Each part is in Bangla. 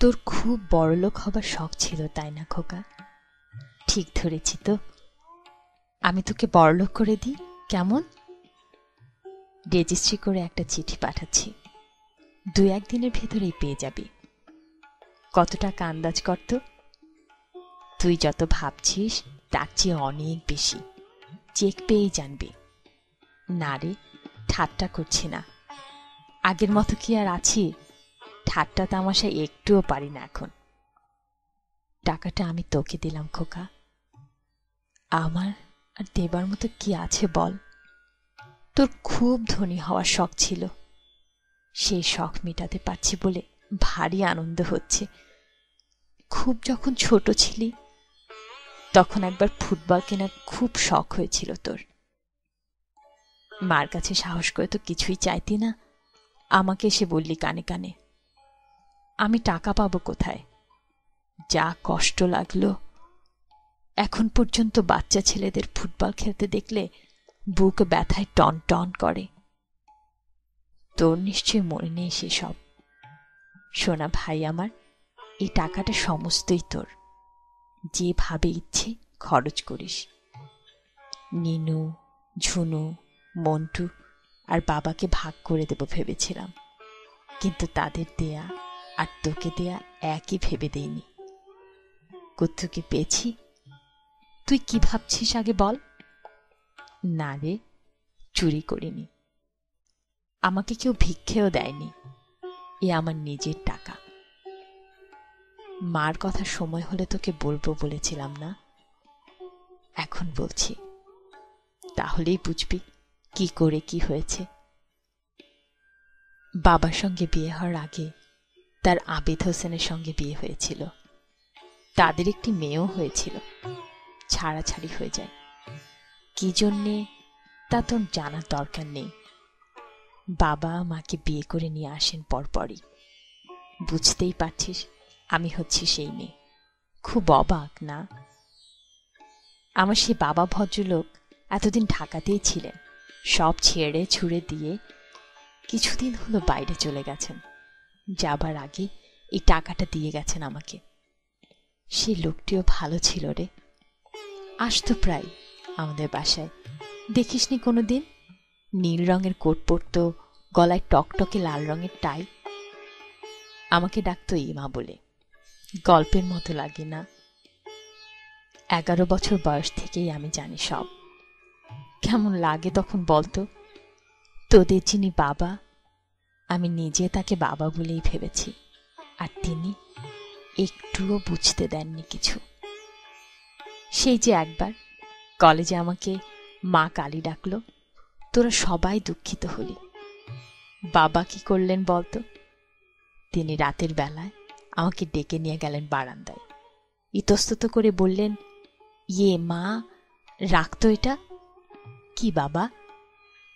তোর খুব বড়লোক হবার শখ ছিল, তাই না খোকা? ঠিক ধরেছি তো। আমি তোকে বড়লোক করে দিই, কেমন? রেজিস্ট্রি করে একটা চিঠি পাঠাচ্ছি। দু একদিনের ভেতরেই পেয়ে যাবি। কত টাকা আন্দাজ করত তুই যত ভাবছিস, তার চেয়ে অনেক বেশি। চেক পেয়েই জানবি। না রে, ঠাট্টা করছি না। আগের মতো কি আর আছি? ঠাট্টা তামাশা একটুও পারি না এখন। টাকাটা আমি তোকে দিলাম, খোকা। আমার আর দেবার মতো কি আছে বল? তোর খুব ধনী হওয়ার শখ ছিল। সেই শখ মেটাতে পারছি বলে ভারী আনন্দ হচ্ছে। খুব যখন ছোট ছিলি, তখন একবার ফুটবল কেনার খুব শখ হয়েছিল তোর। মার কাছে সাহস করে তো কিছুই চাইতি না। আমাকে এসে বললি কানে কানে আমি টাকা পাবো কোথায়? যা কষ্ট লাগল। এখন পর্যন্ত বাচ্চা ছেলেদের ফুটবল খেলতে দেখলে বুক ব্যথায় টন টন করে। তোর নিশ্চয় মনে নেই সেসব। সোনা ভাই আমার, এই টাকাটা সমস্তই তোর। যেভাবে ইচ্ছে খরচ করিস। নিনু, ঝুনু, মন্টু আর বাবাকে ভাগ করে দেব ভেবেছিলাম। কিন্তু তাদের দেয়া আর তোকে দেয়া একই ভেবে দেইনি। কোথেকে পেয়েছি। তুই কি ভাবছিস আগে বল? না রে, চুরি করিনি। আমাকে কেউ ভিক্ষেও দেয়নি। এ আমার নিজের টাকা। মার কথা সময় হলে তোকে বলব বলেছিলাম না? এখন বলছি। তাহলেই বুঝবি কি করে কি হয়েছে। বাবার সঙ্গে বিয়ে হওয়ার আগে তার আবেদ হোসেনের সঙ্গে বিয়ে হয়েছিল। তাদের একটি মেয়েও হয়েছিল। ছাড়াছাড়ি হয়ে যায়। কি জন্যে তা তোর জানার দরকার নেই। বাবা মাকে বিয়ে করে নিয়ে আসেন পরপরই। বুঝতেই পারছিস, আমি হচ্ছি সেই মেয়ে। খুব অবাক, না? আমার সেই বাবা ভদ্রলোক এতদিন ঢাকাতেই ছিলেন। সব ছেড়ে ছুড়ে দিয়ে কিছুদিন হলো বাইরে চলে গেছেন। যাবার আগে এই টাকাটা দিয়ে গেছেন আমাকে। সেই লোকটিও ভালো ছিল রে। আসতো প্রায় আমাদের বাসায়। দেখিসনি কোনো দিন নীল রঙের কোট পরতো, গলায় টকটকে লাল রঙের টাই। আমাকে ডাকতো ইমা বলে। গল্পের মতো লাগে না। এগারো বছর বয়স থেকেই আমি জানি সব। কেমন লাগে তখন বলতো? তোদের যিনি বাবা আমি নিজে তাকে বাবা বলেই ভেবেছি, আর তিনি একটুও বুঝতে দেননি কিছু। সেই যে একবার কলেজে আমাকে মা কালী ডাকলো, তোরা সবাই দুঃখিত হলি। বাবা কি করলেন বলতো? তিনি রাতের বেলায় আমাকে ডেকে নিয়ে গেলেন বারান্দায়। ইতস্তত করে বললেন ইয়ে মা, রাখতো এটা? কি বাবা?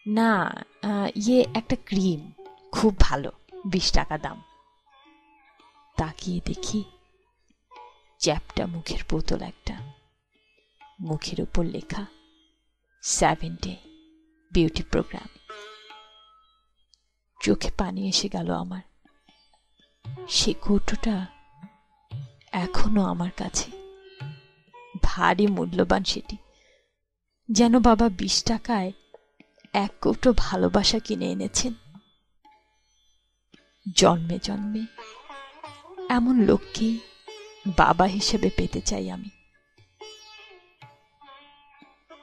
না ইয়ে একটা ক্রিম। খুব ভালো, বিশ টাকা দাম। তাকিয়ে দেখি চ্যাপটা মুখের বোতল একটা। মুখের উপর লেখা সেভেন ডে বিউটি প্রোগ্রাম চোখে পানি এসে গেল আমার। সে কৌটোটা এখনও আমার কাছে। ভারী মূল্যবান সেটি। যেন বাবা বিশ টাকায় এক কৌটো ভালোবাসা কিনে এনেছেন। জন্মে জন্মে। এমন লোককে বাবা হিসেবে পেতে চাই আমি।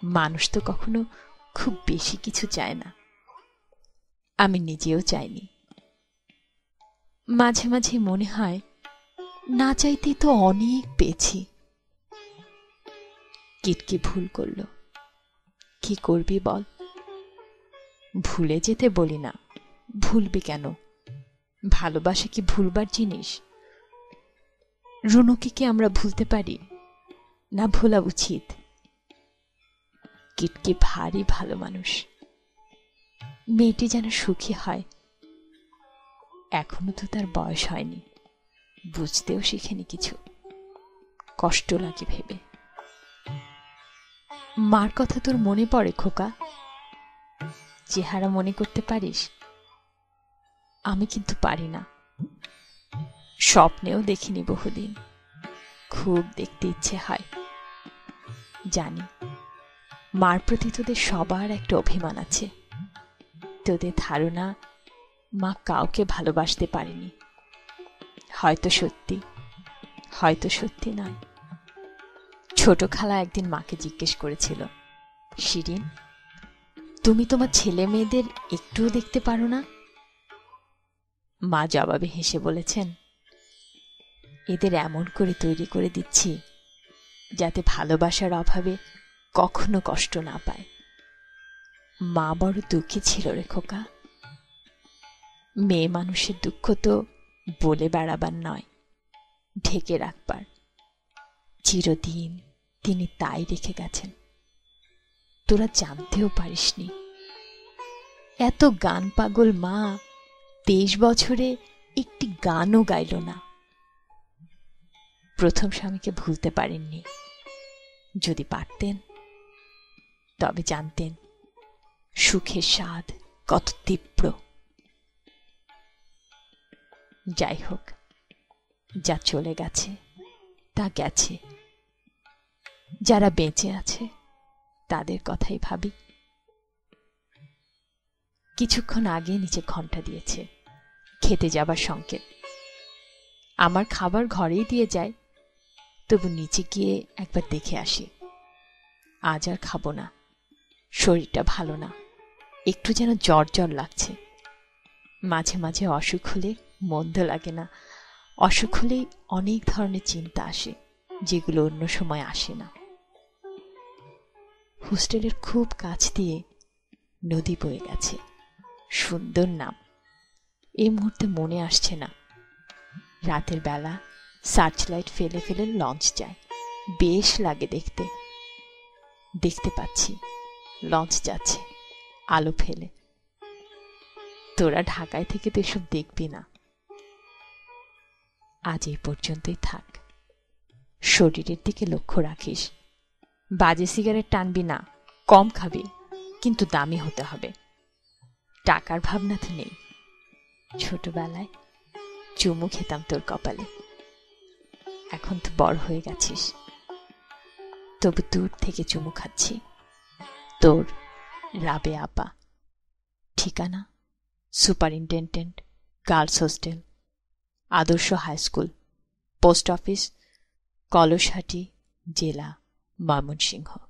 মানুষ তো কখনো খুব বেশি কিছু চায় না। আমি নিজেও চাইনি। মাঝে মাঝে মনে হয়, না চাইতে তো অনেক পেয়েছি। কিটকি ভুল করল? কি করবি বল? ভুলে যেতে বলি না। ভুলবি কেন? ভালোবাসা কি ভুলবার জিনিস? রুনুকে কি আমরা ভুলতে পারি? না ভোলা উচিত। কিটকি ভারী ভালো মানুষ। মেয়েটি যেন সুখী হয়। এখনও তো তার বয়স হয়নি। বুঝতেও শিখেনি কিছু। কষ্ট লাগে ভেবে। মার কথা তোর মনে পড়ে খোকা? চেহারা মনে করতে পারিস? আমি কিন্তু পারি না। স্বপ্নেও দেখিনি বহুদিন। খুব দেখতে ইচ্ছে হয়। জানি, মার প্রতি তোদের সবার একটা অভিমান আছে। তোদের ধারণা মা কাউকে ভালোবাসতে পারেনি। হয়তো সত্যি হয়তো সত্যি নয়। ছোট খালা একদিন মাকে জিজ্ঞেস করেছিল, শিরিন, তুমি তোমার ছেলে মেয়েদের একটুও দেখতে পারো না? মা জবাবে হেসে বলেছেন, এদের এমন করে তৈরি করে দিচ্ছি যাতে ভালোবাসার অভাবে কখনো কষ্ট না পায়। মা বড় দুঃখী ছিল রে খোকা। মেয়ে মানুষের দুঃখ তো বলে বেড়াবার নয়, ঢেকে রাখবার। চিরদিন তিনি তাই রেখে গেছেন। তোরা জানতেও পারিসনি। এত গান পাগল মা তেইশ বছরে একটি গানও গাইল না। প্রথম স্বামীকে ভুলতে পারেননি। যদি পারতেন, তবে জানতেন সুখের স্বাদ কত তীব্র। যাই হোক, যা চলে গেছে, তা গেছে। যারা বেঁচে আছে, তাদের কথাই ভাবি। কিছুক্ষণ আগে নিচে ঘণ্টা দিয়েছে। খেতে যাবার সংকেত। আমার খাবার ঘরেই দিয়ে যায়, তবু নিচে গিয়ে একবার দেখে আসি। আজ আর খাব না, শরীরটা ভালো না, একটু যেন জ্বর জ্বর লাগছে। মাঝে মাঝে অসুখ হলে মন্দ লাগে না, অসুখ হলেই অনেক ধরনের চিন্তা আসে, যেগুলো অন্য সময় আসে না। হোস্টেলের খুব কাছ দিয়ে নদী বয়ে গেছে, সুন্দর নাম। এই মুহূর্তে মনে আসছে না। রাতের বেলা সার্চ লাইট ফেলে ফেলে লঞ্চ যায়। বেশ লাগে দেখতে। দেখতে পাচ্ছি লঞ্চ যাচ্ছে, আলো ফেলে। তোরা ঢাকায় থেকে তো এসব দেখবি না। আজ এই পর্যন্তই থাক। শরীরের দিকে লক্ষ্য রাখিস। বাজে সিগারেট টানবি না, কম খাবি, কিন্তু দামি হতে হবে। টাকার ভাবনা তো নেই। ছোটবেলায় চুমু খেতাম তোর কপালে। এখন তো বড় হয়ে গেছিস। তবু দূর থেকে চুমু খাচ্ছি। তোর রাবে আপা। ঠিকানা? Superintendent, girls hostel, Adarsha high school, post office, Kalsahati, জেলা, ময়মনসিংহ।